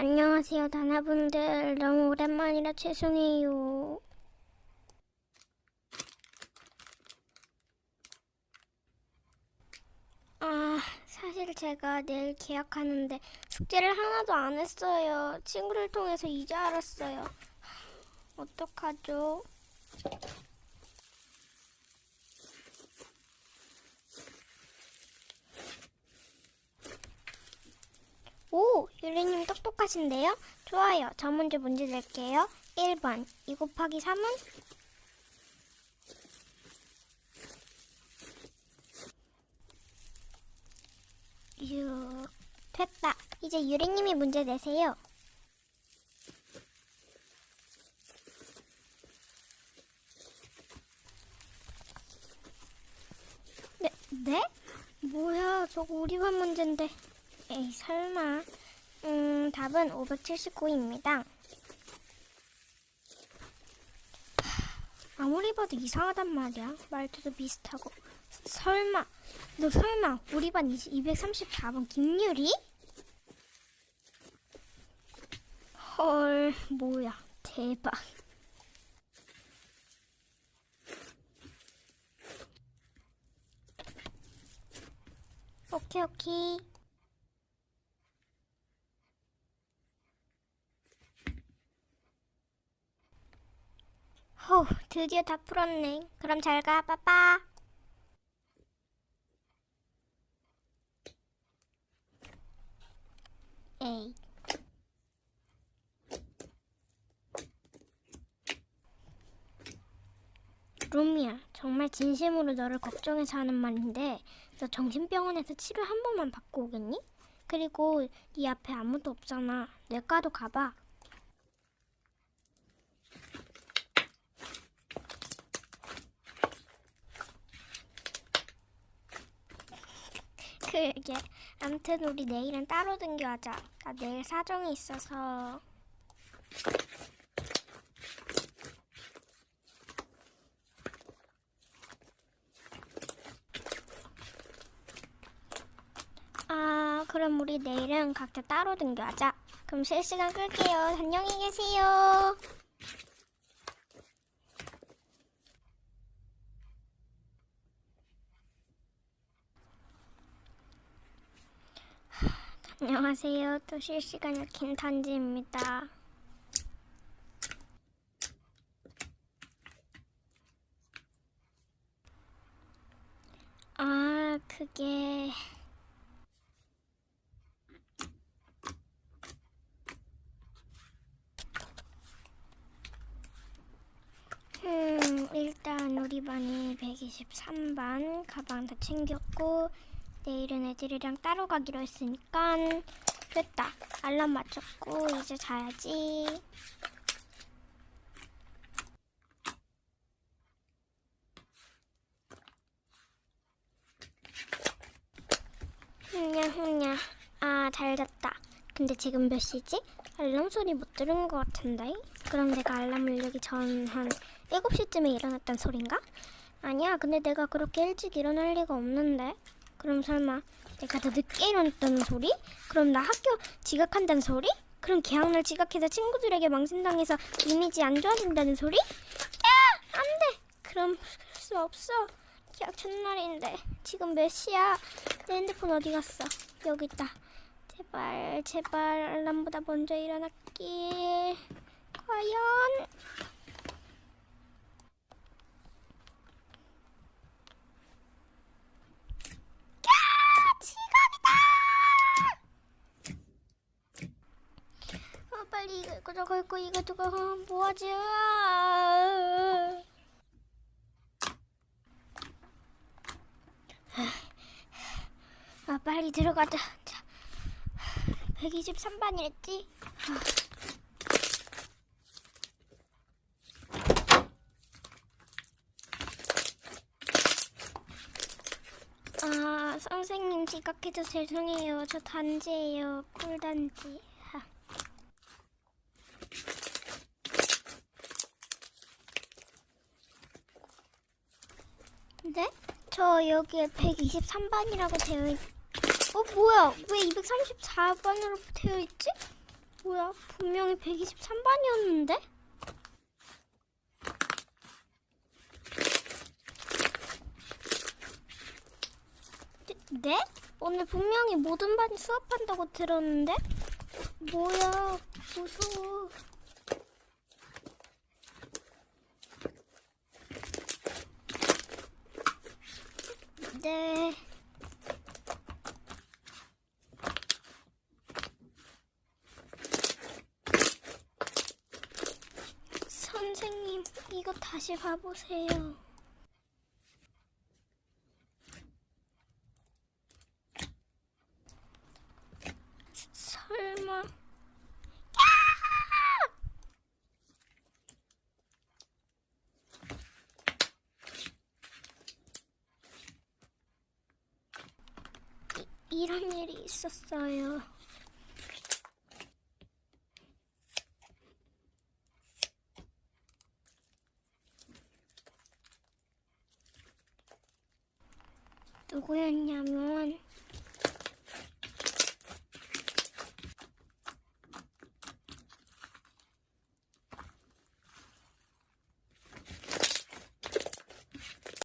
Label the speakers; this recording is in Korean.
Speaker 1: 안녕하세요, 다나분들. 너무 오랜만이라 죄송해요. 아, 사실 제가 내일 계약하는데 숙제를 하나도 안 했어요. 친구를 통해서 이제 알았어요. 어떡하죠? 오, 유리님 똑똑 하신데요? 좋아요. 저 먼저 문제 낼게요. 1번. 2 곱하기 3은? 6. 됐다. 이제 유리님이 문제 내세요. 네? 네? 뭐야, 저거 우리 반 문제인데. 에이, 설마. 음, 답은 579입니다. 아무리 봐도 이상하단 말이야. 말투도 비슷하고. 설마, 너 설마 우리 반 234번 김유리? 헐, 뭐야. 대박. 오케이, 오케이. 드디어 다 풀었네. 그럼 잘 가, 빠빠. 에이. 루미야, 정말 진심으로 너를 걱정해서 하는 말인데, 너 정신병원에서 치료 한 번만 받고 오겠니? 그리고 네 앞에 아무도 없잖아. 내과도 가봐. 그게 암튼 우리 내일은 따로 등교하자. 나 내일 사정이 있어서. 아, 그럼 우리 내일은 각자 따로 등교하자. 그럼 실시간 끌게요. 안녕히 계세요. 안녕하세요. 또 실시간 김탄지입니다. 아, 그게... 음, 일단 우리 반이 123반 가방 다 챙겼고 내일은 애들이랑 따로 가기로 했으니까 됐다. 알람 맞췄고 이제 자야지. 흥냐 흥냐. 아, 잘 잤다. 근데 지금 몇 시지? 알람 소리 못 들은 것 같은데? 그럼 내가 알람 울리기 전 한 7시쯤에 일어났단 소린가? 아니야, 근데 내가 그렇게 일찍 일어날 리가 없는데? 그럼 설마 내가 더 늦게 일어났다는 소리? 그럼 나 학교 지각한다는 소리? 그럼 개학날 지각해서 친구들에게 망신당해서 이미지 안 좋아진다는 소리? 야! 안 돼! 그럼 그럴 수 없어. 개학 첫날인데 지금 몇 시야? 내 핸드폰 어디 갔어? 여기 있다. 제발 제발 알람보다 먼저 일어났길. 과연? 아, 빨리 이거 이거 어, 뭐하지? 아 빨리 들어가자. 자, 123반이랬지? 아 선생님 지각해서 죄송해요. 저 단지예요. 꿀단지. 하. 네? 저 여기에 123반이라고 되어 있... 어 뭐야? 왜 234반으로 되어 있지? 뭐야? 분명히 123반이었는데? 네? 오늘 분명히 모든 반이 수업한다고 들었는데? 뭐야, 무서워. 네. 선생님, 이거 다시 봐보세요. 설마. 이, 이런 일이 있었어요. 누구였냐면